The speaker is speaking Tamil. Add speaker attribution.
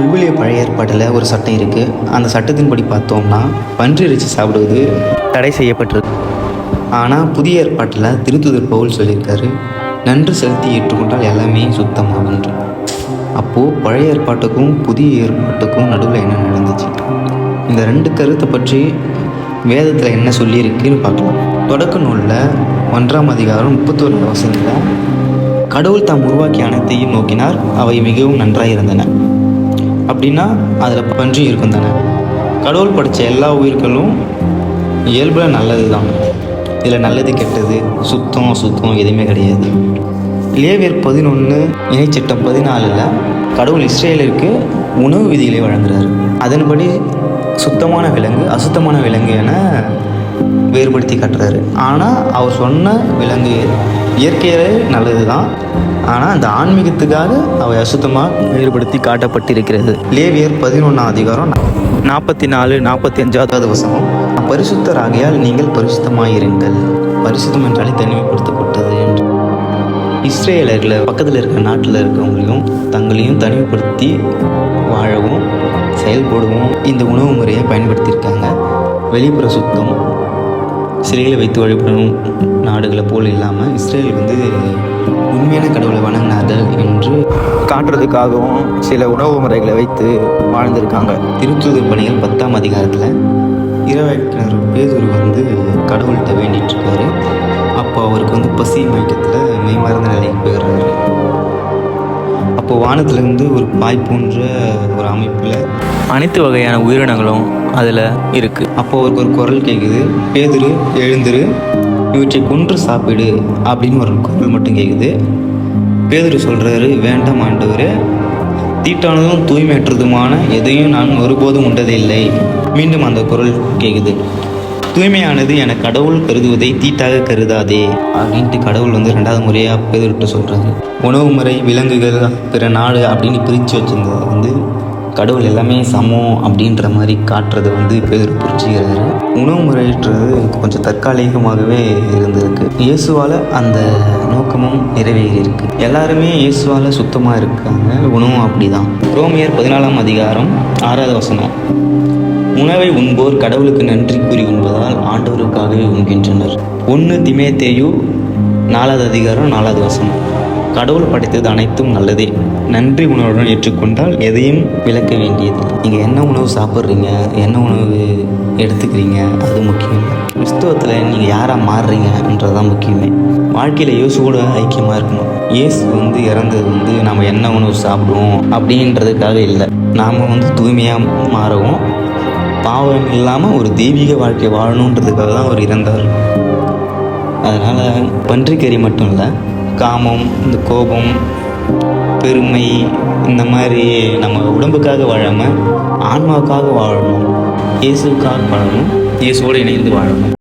Speaker 1: விவிலிய பழைய ஏற்பாட்டில் ஒரு சட்டம் இருக்குது அந்த சட்டத்தின்படி பார்த்தோம்னா பன்றி சாப்பிடுவது தடை செய்யப்பட்டிருக்கு. ஆனால் புதிய ஏற்பாட்டில் திருத்துதர் பவுல் சொல்லியிருக்காரு நன்று செலுத்தி ஏற்றுக்கொண்டால் எல்லாமே சுத்தமாகுன்ற அப்போது பழைய ஏற்பாட்டுக்கும் புதிய ஏற்பாட்டுக்கும் நடுவில் என்ன நடந்துச்சு? இந்த ரெண்டு கருத்தை பற்றி வேதத்தில் என்ன சொல்லியிருக்குன்னு பார்க்கலாம். தொடக்க நூலில் ஒன்றாம் அதிகாரம் முப்பத்தோரு வசனத்தில் கடவுள் தாம் உருவாக்கிய அனைத்தையும் நோக்கினார் அவை மிகவும் நன்றாக இருந்தன அப்படின்னா அதில் பன்றி இருக்கும் தானே? கடவுள் படித்த எல்லா உயிர்களும் இயல்பில் நல்லது தான் இதில் நல்லது கெட்டது சுத்தம் சுத்தம் எதுவுமே கிடையாது. லேவியர் பதினொன்று இணைச்சட்டம் பதினாலில் கடவுள் இஸ்ரேலிற்கு உணவு விதிகளை வழங்குறாரு. அதன்படி சுத்தமான விலங்கு அசுத்தமான விலங்கு என வேறுபடுத்தி காட்டுறாரு. ஆனால் அவர் சொன்ன விலங்கு இயற்கையிலே நல்லது தான் ஆனால் அந்த ஆன்மீகத்துக்காக அவை அசுத்தமாக வேறுபடுத்தி காட்டப்பட்டிருக்கிறது. லேவியர் பதினொன்றாம் அதிகாரம் நாற்பத்தி நாலு நாற்பத்தி அஞ்சாவது வசனம். பரிசுத்தராகியால் நீங்கள் பரிசுத்தமாயிருங்கள். பரிசுத்தம் என்றாலே தனிமைப்படுத்தப்பட்டது என்று. இஸ்ரேலர்களை பக்கத்தில் இருக்கிற நாட்டில் இருக்கிறவங்களையும் தங்களையும் தனிமைப்படுத்தி வாழவும் செயல்படவும் இந்த உணவு முறையை பயன்படுத்தியிருக்காங்க. வெளிப்புற சுத்தம் சிலைகளை வைத்து வழிபடும் நாடுகளை போல் இல்லாமல் இஸ்ரேல் வந்து உண்மையான கடவுளை வணங்கினார்கள் என்று காட்டுறதுக்காகவும் சில உணவு முறைகளை வைத்து வாழ்ந்திருக்காங்க. திருத்தூதர் பணிகள் பத்தாம் அதிகாரத்தில் இரவாக்கினர் பேதுரு வந்து கடவுள்கிட்ட வேண்டிட்டு இருக்காரு. அப்போ அவருக்கு வந்து பசி மயக்கத்தில் மெய்மறந்த அப்போ வானத்திலிருந்து ஒரு பாய் போன்ற ஒரு அமைப்பில்
Speaker 2: அனைத்து வகையான உயிரினங்களும் அதில் இருக்குது
Speaker 1: அப்போ அவருக்கு ஒரு குரல் கேட்குது பேதுரு எழுந்துரு இவற்றை கொன்று சாப்பிடு அப்படின்னு ஒரு குரல் மட்டும் கேட்குது பேதுரு சொல்கிறாரு வேண்டாம் ஆண்டவரே தீட்டானதும் தூய்மையற்றதுமான எதையும் நான் ஒருபோதும் உண்டதில்லை. மீண்டும் அந்த குரல் கேட்குது தூய்மையானது என கடவுள் கருதுவதை தீட்டாக கருதாதே. அப்படின்ட்டு கடவுள் வந்து ரெண்டாவது முறையாக பேதுருட்டு சொல்கிறாரு உணவு முறை விலங்குகள் பிற நாடு அப்படின்னு பிரித்து வச்சிருந்தது வந்து கடவுள் எல்லாமே சமம் அப்படின்ற மாதிரி காட்டுறது வந்து பேர் புரிஞ்சுக்கிறாரு. உணவு முறைன்றது கொஞ்சம் தற்காலிகமாகவே இருந்திருக்கு. இயேசுவால் அந்த நோக்கமும் நிறைவேறியிருக்கு. எல்லாருமே இயேசுவால் சுத்தமாக இருக்காங்க. உணவும் அப்படிதான். ரோமியர் பதினாலாம் அதிகாரம் ஆறாவது வசனம். உணவை உண்போர் கடவுளுக்கு நன்றி கூறி உண்பதால் ஆண்டவருக்காகவே உண்கின்றனர். ஒன்று திமேத்தேயு நாலாவது அதிகாரம் நாலாவது வசனம். கடவுள் படைத்தது அனைத்தும் நல்லதே. நன்றி உணவுடன் ஏற்றுக்கொண்டால் எதையும் விளக்க வேண்டியது நீங்கள் என்ன உணவு சாப்பிட்றீங்க? என்ன உணவு எடுத்துக்கிறீங்க? அது முக்கியம் கிறிஸ்துவத்தில் நீங்கள் யாராக மாறுறீங்கன்றது தான் முக்கியமே. வாழ்க்கையில் இயேசு கூட ஐக்கியமாக இருக்கணும். இயேசு வந்து இறந்தது வந்து நம்ம என்ன உணவு சாப்பிடுவோம் அப்படின்றதுக்காக இல்லை. நாம் வந்து தூய்மையாக மாறவும். பாவம் இல்லாமல் ஒரு தெய்வீக வாழ்க்கை வாழணுன்றதுக்காக தான் அவர் இறந்தார். அதனால் பன்றிக்கறி மட்டும் இல்லை காமம் இந்த கோபம் பெருமை இந்த மாதிரி நம்ம உடம்புக்காக வாழாமல் ஆன்மாவுக்காக வாழணும் இயேசுக்காக வாழணும் இயேசுவோடு இணைந்து வாழணும்.